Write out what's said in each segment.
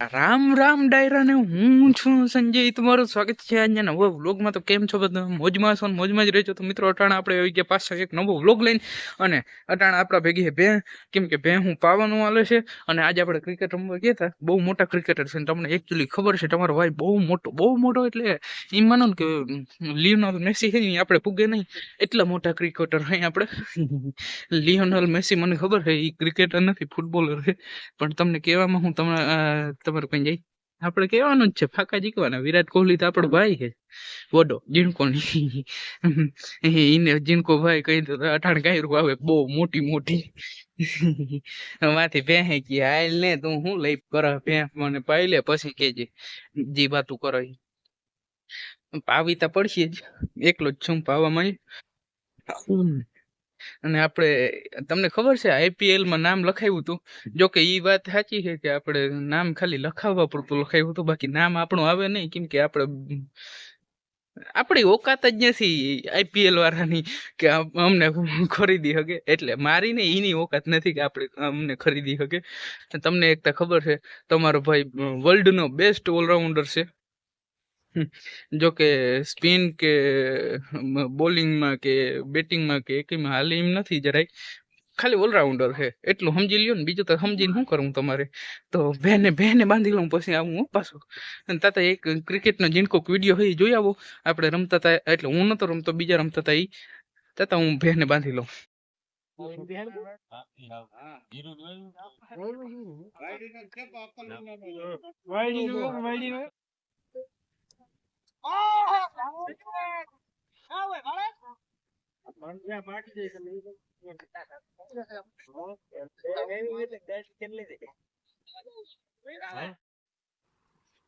રામ રામ ડાયરા ને હું છું સંજય, તમારું સ્વાગત છે આજના નવા વ્લોગમાં. તો કેમ છો બધા? મોજમાં છો મોજમાં જ રહેજો. તો મિત્રો, અટાણા આપણે આવી ગયા પાછા એક નવો વ્લોગ લઈને. અને અટાણા આપણા ભેગી છે કેમ કે ભે હું પાવાનું આલે છે. અને આજે આપણે ક્રિકેટ રમવા ગયા હતા. બહુ મોટા ક્રિકેટર છે. તમને એકચ્યુઅલી ખબર છે, તમારો ભાઈ બહુ મોટો બહુ મોટો એટલે એમ માનો ને કે લિયોનલ મેસી છે ને આપણે પૂગે નહીં. એટલા મોટા ક્રિકેટર હોય આપણે. લિયોનલ મેસી, મને ખબર છે એ ક્રિકેટર નથી ફૂટબોલર છે. પણ તમને કહેવામાં હું તમને તમારું કઈ જાય આપણે કહેવાનું જ છે, ફાકા જીકવાના વિરાટ કોહલી તો આપણો ભાઈ છે. વડો, જીણકો એને જીણકો ભાઈ કહી તો અઠાણ કાંઈ આવે, બહુ મોટી મોટી. માથી ભેહે કે, હાલ ને તું હું લઈ કર મને પાઈ લે, પછી કેજે જી વાતું કરો. પાવી તો પડશે જ. એકલો જ છું પાવામાં અને આપણે તમને ખબર છે આઈપીએલમાં નામ લખાવ્યું હતું? જો કે એ વાત સાચી છે કે આપણે નામ ખાલી લખાવવા પૂરતું લખાયું હતું બાકી નામ આપણું આવે નહીં કેમ કે આપણે આપણી ઓકાત જ નથી આઈપીએલ વાળાની કે અમને ખરીદી શકે એટલે મારી ને એની ઓકાત નથી કે આપણે અમને ખરીદી શકે તમને એક તો ખબર છે તમારો ભાઈ વર્લ્ડ નો બેસ્ટ ઓલરાઉન્ડર છે. જો કે સ્પિન કે બોલિંગમાં કે, બેટિંગમાં કે એકમાં હાલે એમ નથી જરાય. ખાલી ઓલરાઉન્ડર છે. એટલું સમજી લ્યો ને, બીજું તો સમજીને શું કરું તમારે? તો બેને બેને બાંધી લઉં પછી આવું, હો, પાછું. અને તાતા એક ક્રિકેટનો જીણકો વીડિયો હોય ઈ જોઈ આવો. આપણે રમતા હતા એટલે હું નતો રમતો, બીજા રમતા હતા ઈ. તાતા હું બેને બાંધી લઉં.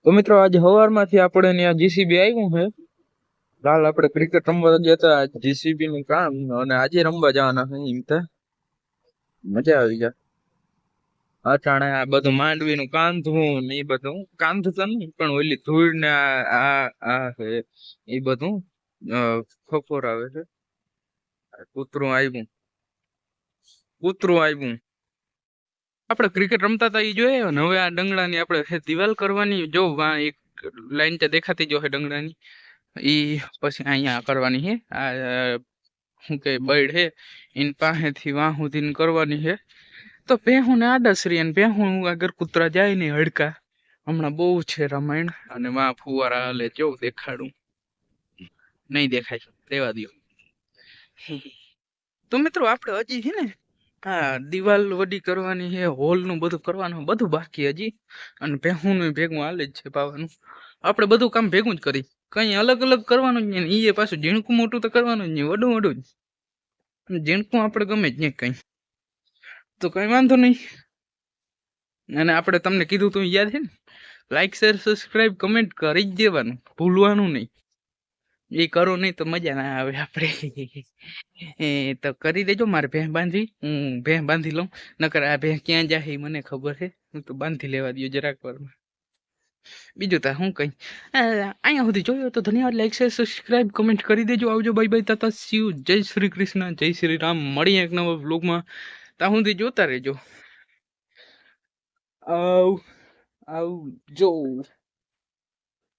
તો મિત્રો આજે સવારમાંથી આપણે ત્યાં જીસીબી આવ્યું છે. કાલ આપણે ક્રિકેટ રમવા ગયા હતા જીસીબી નું કામ અને આજે રમવા જવાના છે એમ તો. મજા આવી જાય અટાણે આ બધું માંડવીનું કાંધું ને એ બધું. કાંધ નહીં, પણ ઓલી ધૂળ ને આ આ એ. બધું ખોખોર આવે છે. કૂતરું આવ્યું કૂતરું આવ્યું આપણે ક્રિકેટ રમતા હતા એ જોઈએ ને? હવે આ ડંગડાની આપણે દિવાલ કરવાની. જો એક લાઈન ત્યાં દેખાતી જો હે ડંગડાની ઈ પછી અહીંયા કરવાની છે. આ શું કે બર્ડ હે એની પાસેથી વાહ સુધીની કરવાની છે. તો ભેહું ને આદસરી અને ભેહું આગળ કૂતરા જાય ને હડકા. હમણાં બહુ છે રામાયણ. અને માં ફુવારા હાલે જો દેખાડું? નહીં દેખાય. રેવા દ્યો. તો મિત્રો આપણે હજી છે ને હા દિવાલ વડી કરવાની છે હોલનું બધું કરવાનું બધું બાકી હજી. અને ભેહું નું ભેગું હાલે જ છે પાવાનું. આપણે બધું કામ ભેગું જ કરી. કઈ અલગ અલગ કરવાનું જ નહીં એ પાછું ઝીણકું મોટું તો કરવાનું જ નહીં વડું વડું જ. ઝીણકું આપણે ગમે જ નહીં કઈ. તો કઈ વાંધો નહીં. અને આપણે તમને કીધું તું યાદ છે ને? લાઈક શેર સબસ્ક્રાઈબ કમેન્ટ કરી જ દેવાનું. ભૂલવાનું નહીં. એ કરો નહીં તો મજા ના આવે આપણે. તો કરી દેજો મારે ભેં બાંધી. હું ભેં બાંધી લઉં. નકર આ ભેં ક્યાં જાય મને ખબર છે. હું તો બાંધી લેવા દઉં જરાક વારમાં બીજું તા હું કઈ? અહીંયા સુધી જોયો તો ધન્યવાદ. લાઈક શેર સબસ્ક્રાઇબ કમેન્ટ કરી દેજો. આવજો. બાય બાય તાતા શિવ જય શ્રી કૃષ્ણ. જય શ્રી રામ. મળીએ એક નવા વ્લોગમાં ત્યાં સુધી જોતા રહેજો આવ આવજો